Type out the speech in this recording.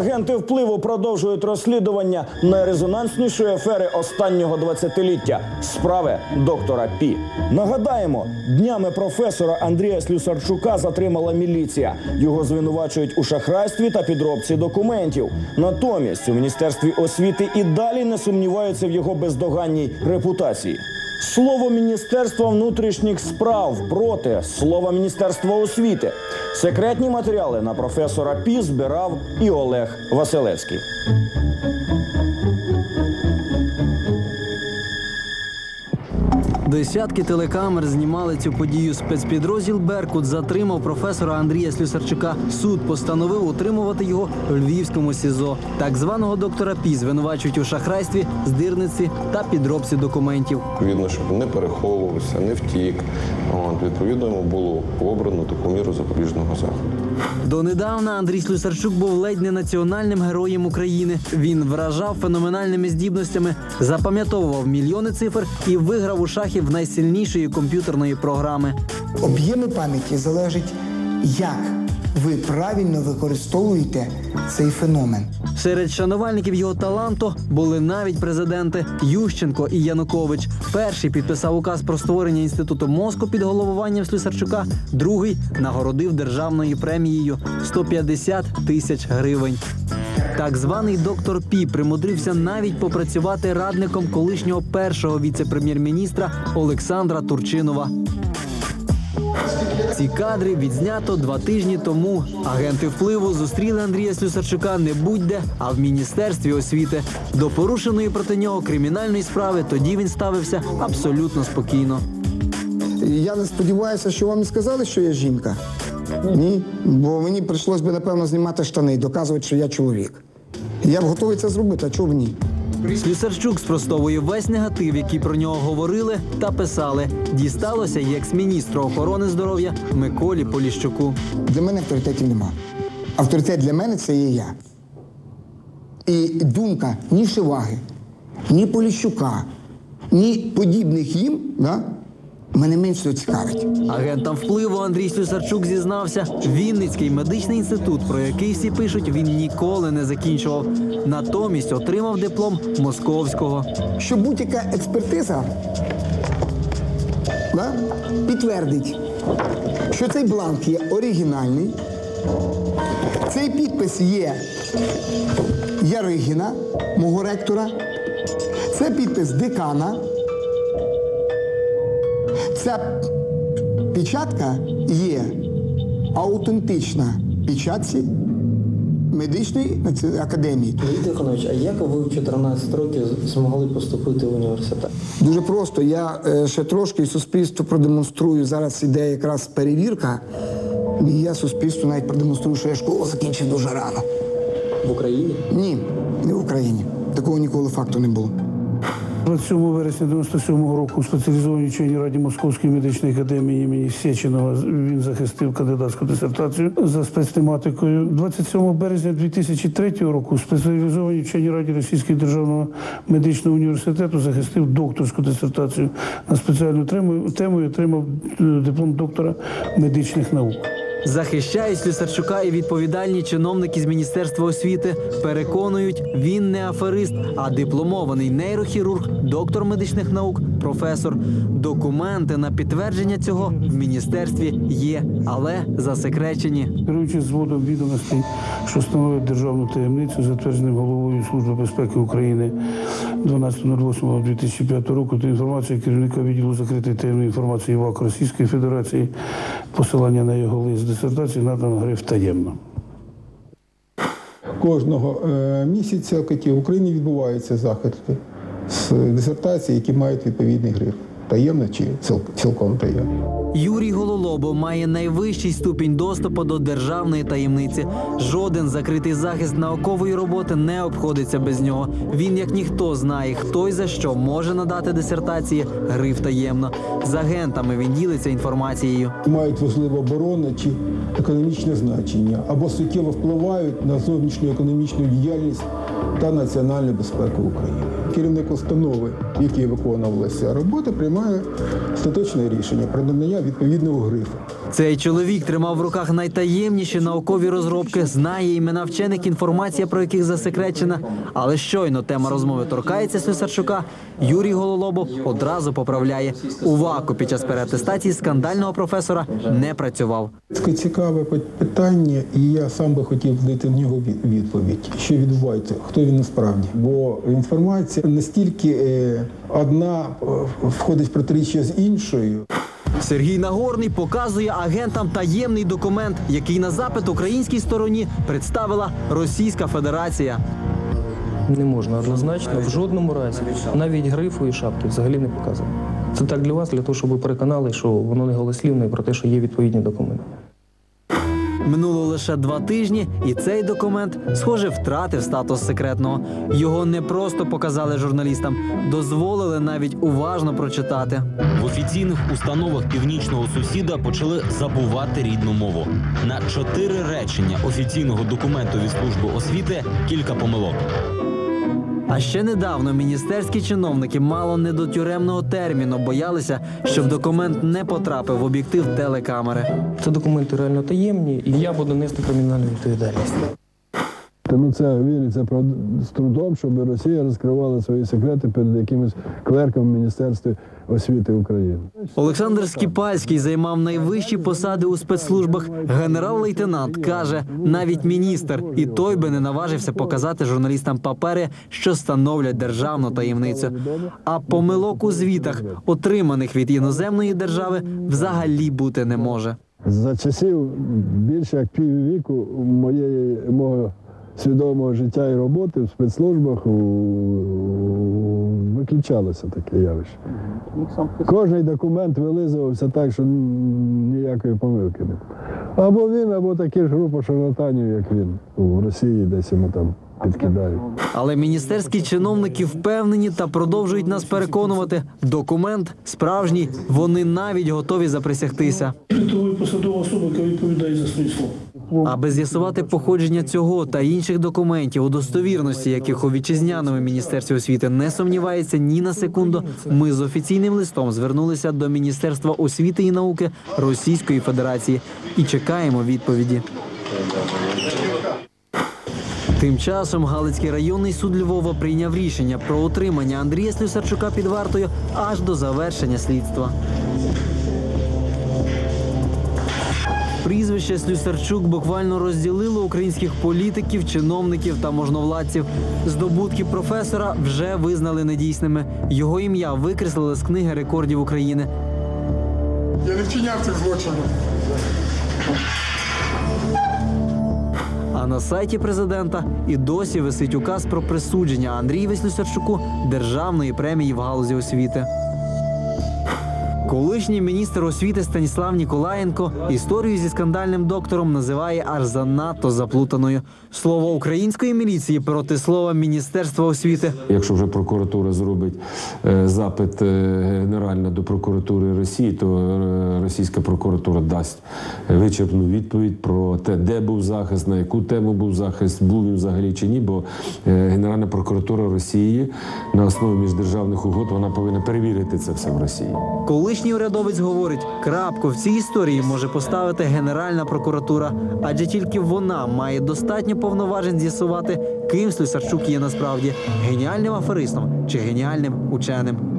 Агенти впливу продовжують розслідування найрезонанснішої афери останнього 20-ліття – справи доктора Пі. Нагадаємо, днями професора Андрія Слюсарчука затримала міліція. Його звинувачують у шахрайстві та підробці документів. Натомість у міністерстві освіти і далі не сумніваються в його бездоганній репутації. Слово Міністерства внутрішніх справ проти слова Міністерства освіти. Секретні матеріали на професора Пі збирав і Олег Василевський. Десятки телекамер знімали цю подію. Спецпідрозділ Беркут затримав професора Андрія Слюсарчука. Суд постановив утримувати його в львівському СІЗО. Так званого доктора Пі звинувачують у шахрайстві, здирниці та підробці документів. Відповідно, щоб не переховувався, не втік. Відповідно, йому було обрано таку міру запобіжного заходу. Донедавна Андрій Слюсарчук був ледь не національним героєм України. Він вражав феноменальними здібностями, запам'ятовував мільйони цифр і виграв у шахів найсильнішої комп'ютерної програми. Об'єми пам'яті залежить, як ви правильно використовуєте цей феномен. Серед шанувальників його таланту були навіть президенти Ющенко і Янукович. Перший підписав указ про створення інституту мозку під головуванням Слюсарчука. Другий нагородив державною премією 150 тисяч гривень. Так званий доктор Пі примудрився навіть попрацювати радником колишнього першого віце-прем'єр-міністра Олександра Турчинова. Ці кадри відзнято два тижні тому. Агенти впливу зустріли Андрія Слюсарчука не будь-де, а в міністерстві освіти. До порушеної проти нього кримінальної справи тоді він ставився абсолютно спокійно. Я не сподіваюся, що вам не сказали, що я жінка. Ні. Бо мені прийшлось би, напевно, знімати штани і доказувати, що я чоловік. Я б готовий це зробити, а чого б ні? Слюсарчук спростовує весь негатив, який про нього говорили та писали. Дісталося екс-міністру охорони здоров'я Миколі Поліщуку. Для мене авторитетів нема. Авторитет для мене це є я. І думка ні Шиваги, ні Поліщука, ні подібних їм, да, мене менше всього цікавить. Агентам впливу Андрій Слюсарчук зізнався, Вінницький медичний інститут, про який всі пишуть, він ніколи не закінчував. Натомість отримав диплом московського. що будь-яка експертиза да, підтвердить, що цей бланк є оригінальний, цей підпис є Яригіна, мого ректора, це підпис декана. Ця печатка є аутентична печатці медичної академії. Леонід Іванович, а як ви в 14 років змогли поступити в університет? Дуже просто. Я е, ще трошки суспільству продемонструю. Зараз іде якраз перевірка. І я суспільству навіть продемонструю, що я школу закінчив дуже рано. В Україні? Ні, не в Україні. Такого ніколи факту не було. 27 вересня 97 року у спеціалізованій вченій раді Московської медичної академії імені Сєчинова він захистив кандидатську дисертацію за спецтематикою. 27 березня 2003 року у спеціалізованій вченій раді Російського державного медичного університету захистив докторську дисертацію на спеціальну тему, тему і отримав е, диплом доктора медичних наук. Захищають Слюсарчука і відповідальні чиновники з міністерства освіти. Переконують, він не аферист, а дипломований нейрохірург, доктор медичних наук, професор. Документи на підтвердження цього в міністерстві є, але засекречені. Керуючись зводом відомостей, що становить державну таємницю, затвердженим головою Служби безпеки України 12.08.2005 року, та інформацію керівника відділу закритої таємної інформації ВАК Російської Федерації, посилання на його лист дисертації надано гриф таємно. Кожного е, місяця в Україні відбуваються захисти з дисертації, які мають відповідний гриф. Таємно чи цілком таємно. Юрій Гололобо має найвищий ступінь доступу до державної таємниці. Жоден закритий захист наукової роботи не обходиться без нього. Він, як ніхто, знає, хто й за що може надати дисертації гриф таємно. З агентами він ділиться інформацією. Мають важливе оборонне чи економічне значення або суттєво впливають на зовнішню економічну діяльність та національну безпеку України. Керівник установи, в якій виконувалася робота, приймає остаточне рішення про надання відповідного грифу. Цей чоловік тримав в руках найтаємніші наукові розробки, знає імена вчених, інформація про яких засекречена. Але щойно тема розмови торкається Слюсарчука, Юрій Гололобов одразу поправляє. У ВАКу під час переатестації скандального професора не працював. Це цікаве пи- питання, і я сам би хотів дати в нього від- відповідь, що відбувається, хто він насправді. Бо інформація настільки е, одна е, входить в протиріччя з іншою. Сергій Нагорний показує агентам таємний документ, який на запит українській стороні представила Російська Федерація. Не можна однозначно в жодному разі, навіть грифу і шапки взагалі не показано. Це так для вас, для того, щоб ви переконали, що воно не голослівне про те, що є відповідні документи. Минуло лише два тижні, і цей документ, схоже, втратив статус секретного. Його не просто показали журналістам, дозволили навіть уважно прочитати. В офіційних установах північного сусіда почали забувати рідну мову. На чотири речення офіційного документу від служби освіти кілька помилок. А ще недавно міністерські чиновники мало не до тюремного терміну боялися, щоб документ не потрапив в об'єктив телекамери. Це документи реально таємні, і я буду нести кримінальну відповідальність. Тому це віриться про з трудом, щоб Росія розкривала свої секрети перед якимось клерком в Міністерстві освіти України. Олександр Скіпальський займав найвищі посади у спецслужбах. Генерал-лейтенант каже, навіть міністр, і той би не наважився показати журналістам папери, що становлять державну таємницю. А помилок у звітах, отриманих від іноземної держави, взагалі бути не може. За часів більше як піввіку моєї мого свідомого життя і роботи в спецслужбах у- виключалося таке явище. Кожний документ вилизувався так, що ніякої помилки не було. Або він, або такі ж група шарлатанів, як він у Росії, десь йому там підкидають. Але міністерські чиновники впевнені та продовжують нас переконувати. Документ справжній, вони навіть готові заприсягтися. Світової посадова особа, яка відповідає за свої слова. Аби з'ясувати походження цього та інших документів, у достовірності яких у вітчизняному міністерстві освіти не сумнівається ні на секунду. Ми з офіційним листом звернулися до Міністерства освіти і науки Російської Федерації і чекаємо відповіді. Тим часом Галицький районний суд Львова прийняв рішення про утримання Андрія Слюсарчука під вартою аж до завершення слідства. Прізвище Слюсарчук буквально розділило українських політиків, чиновників та можновладців. Здобутки професора вже визнали недійсними. Його ім'я викреслили з книги рекордів України. Я не вчиняв цих злочинів. А на сайті президента і досі висить указ про присудження Андрію Веслюсарчуку державної премії в галузі освіти. Колишній міністр освіти Станіслав Ніколаєнко історію зі скандальним доктором називає аж занадто заплутаною. Слово української міліції проти слова Міністерства освіти. Якщо вже прокуратура зробить е, запит е, генерально до прокуратури Росії, то е, російська прокуратура дасть вичерпну відповідь про те, де був захист, на яку тему був захист, був він взагалі чи ні. Бо Генеральна прокуратура Росії на основі міждержавних угод вона повинна перевірити це все в Росії. Колишній урядовець говорить, крапку в цій історії може поставити Генеральна прокуратура, адже тільки вона має достатньо повноважень з'ясувати, ким Слюсарчук є насправді геніальним аферистом чи геніальним ученим.